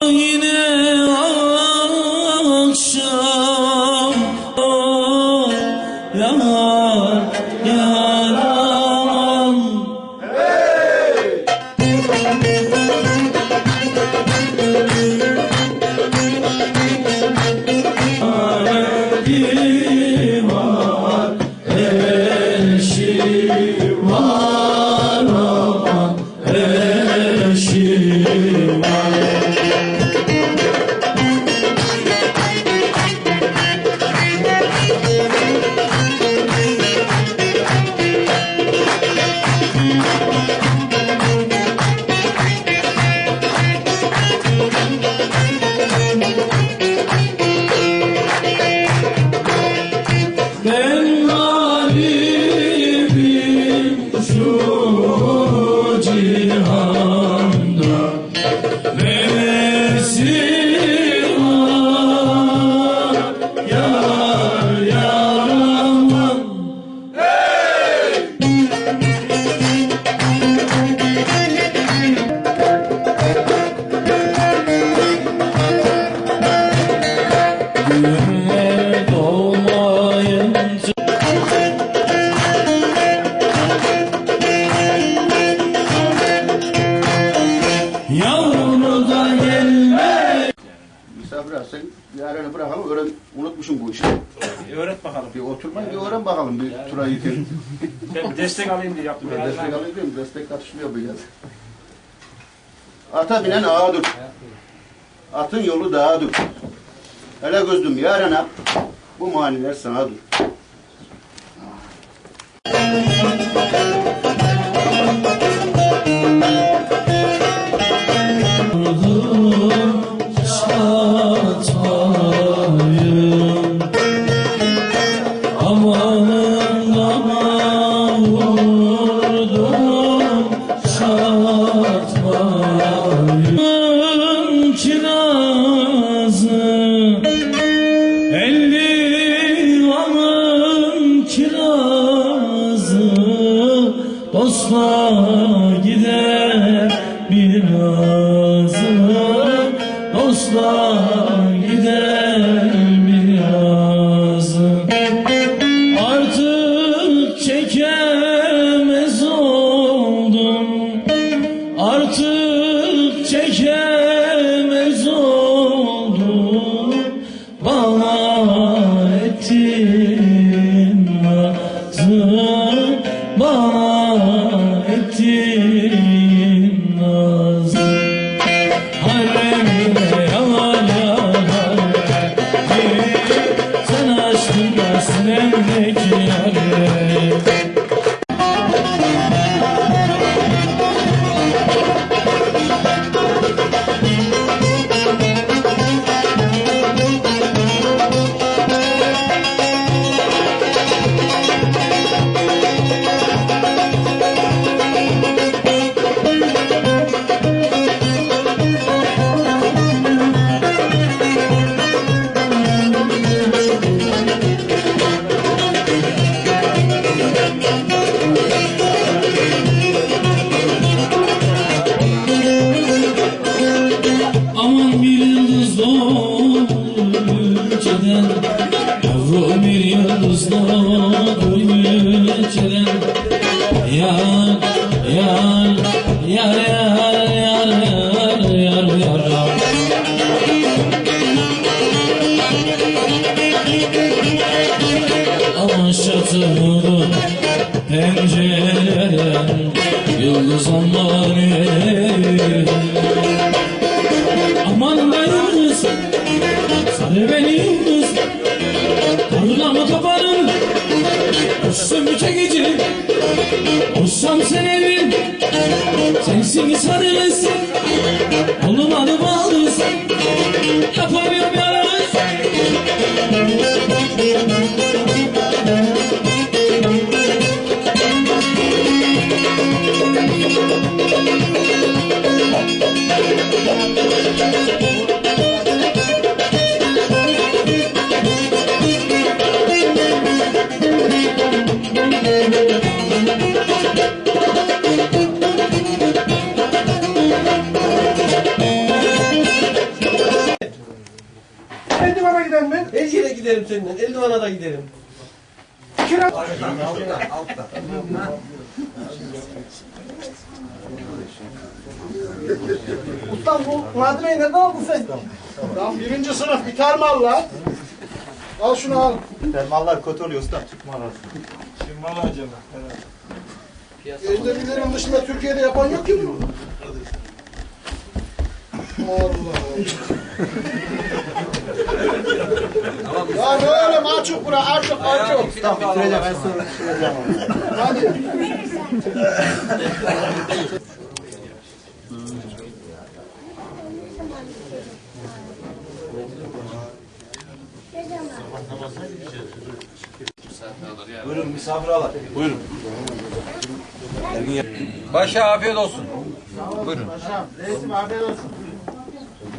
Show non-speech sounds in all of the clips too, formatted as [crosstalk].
我依。Yarını bırakalım öğren unutmuşum bu işi. E, öğret bakalım. Bir oturmayın bir öğren bakalım bir tura yıkayım. Ben bir destek alayım diye yaptım. Ben destek alayım diyorum destek atışmıyor biraz. Ata binen ağadır. Atın yolu dağadır. Hele gözlüm yarına bu maniler sanadır. çatayım aslan Yeah. Yıldız aman be yıldız Sarı beni yıldız Karnına mı kapanın Uçsam çekici sen evin Sensin sarılısın Olmadı bağlısın Yapamıyorum Eldivan'a da giderim. Kira... Ustam bu malzemeyi nereden aldın sen? Tam birinci sınıf bir termal lan. Al şunu al. Termallar kötü oluyor usta. Ejderlilerin dışında Türkiye'de yapan yok ki bunu. Allah. ya böyle maçuk bura açık açık. Tamam bitireceğim en son bitireceğim. Hadi. Buyurun misafir alın. Buyurun. Başa afiyet olsun. Reisim afiyet olsun.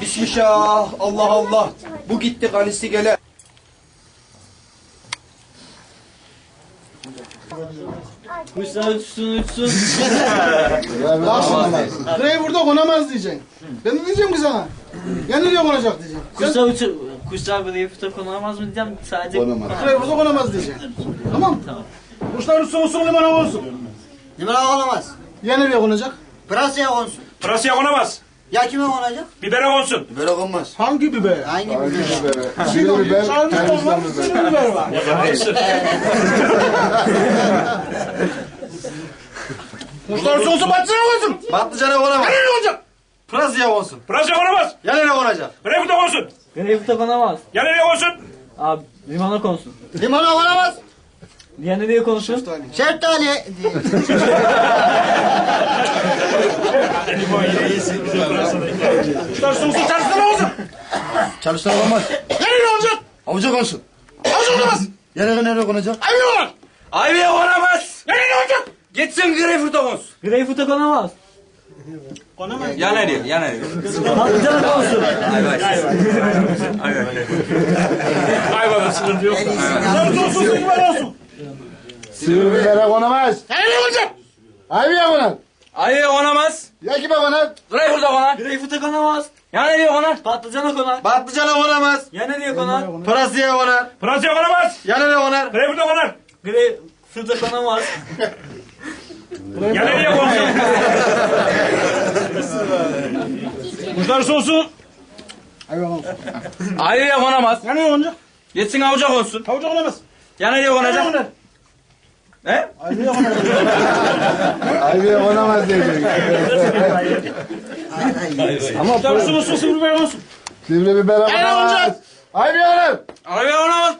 Bismillah. Allah Allah. Bu gitti kanisi gele. Kuşlar uçsun uçsun. [laughs] Burayı burada konamaz diyeceksin. Ben de diyeceğim ki sana. Ya nereye konacak diyeceğim. Sen Kuşlar uçu... Kuşlar buraya fıta konamaz mı diyeceğim sadece... burayı burada konamaz diyeceksin. Tamam mı? Tamam. Kuşlar uçsun uçsun limana olsun. Limana olamaz. Ya nereye konacak? Pırasaya konsun. Pırasaya konamaz. Ya kime konacak? Bibere konsun. Böyle konmaz. Hangi biber? Hangi biber? Şimdi biber, sarımsak var, sivri biber var. Kuşlar uçsun batsana olsun. Patlıcana konamaz. Nereye konacak? Pırasaya konsun. Pırasaya konamaz. Ya nereye konacak? Greyfurt'a konsun. Buraya fıta konamaz. Ya nereye konsun? Abi limana konsun. Limana konamaz. Diğer nereye konuşun? Şeftali. Uçsun uçsun çalışsana olsun. Çalışlar olamaz. Nereye olacak? Avuca konsun. Avuç olamaz. Ya nereye nereye konacak? Ayı olur. Ayviye konamaz. Ya nereye olacak? Gitsin Greyfurt'a konsun. Buraya fıta konamaz. Yan eriyor, yan eriyor. Patlıcana konsun. Ayvada sıkıntı yok. Kuşlar uçsun uçsun biber olsun. Sivri bibere konamaz. Ya nereye olacak? Ayviye konar. Ayviye konamaz. Ya kime konar? Greyfurt'a konar. Fıta konamaz. Yan eriyor konar. Patlıcana konar. Patlıcana konamaz. Ya nereye konar? Pırasaya konar. Pırasaya konamaz. Ya nereye konar? Greyfurt'a konar. Fıta [laughs] konamaz. Ya nereye konsun? Kuşlar sosu. Ayviye konamaz. Ya nereye olacak? Gitsin avuca konsun. Havuç olamaz. Yan eriyor konacak. He? Ayı olamaz. Ayviye konamaz diyecek. Kuşlar uçsun uçsun sivri biber olsun. Sivri bibere konamaz. Ayviye konar. Ayviye konamaz.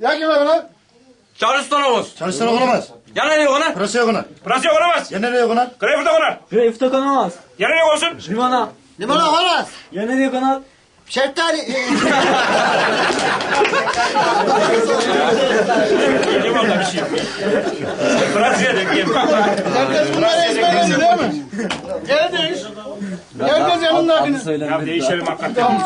Ya kime konar? Charleston'a konsun. Çalışlara konamaz. Yan eriyor konar. Pırasaya konar. Pırasaya konamaz. Ya nereye konar? Greyfurt'a konar. Fıta konamaz. Ya nereye konsun? Limana. Limana konamaz. Ya nereye konar? Şeftali. [laughs] Limonda bir şey yok. Pırasaya da yiyeyim. Herkes bunları ezberledi değil mi? Geri değiş. Herkes yanındakini. Ya değişelim hakikaten.